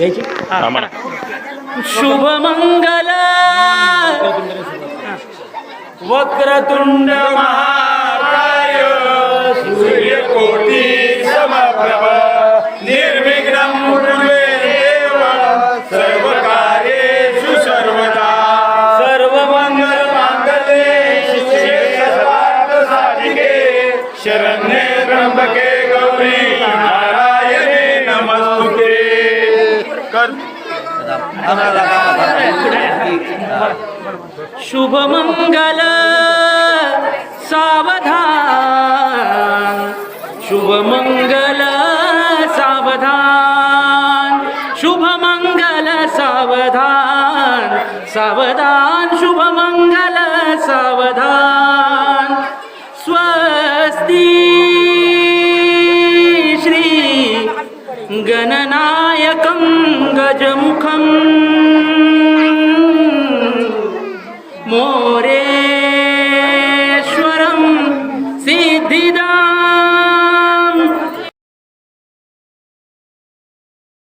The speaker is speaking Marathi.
यायची? हा, म्हणा. शुभमंगल. वक्रतुंड महाकाय सूर्यकोटी समप्रभ निर्विघ्नं कुर्वे देव. सर्व कार्येषु सर्वदा सर्व मंगल मांगल्ये शिवे साधिके. शरण्ये त्र्यंबके गौरी कर. शुभमंगल सावधान। शुभमंगल सावधान। शुभमंगल सावधान। सावधान शुभमंगल सावधान। स्वस्ती गणनायकं गजमुखं। मोरे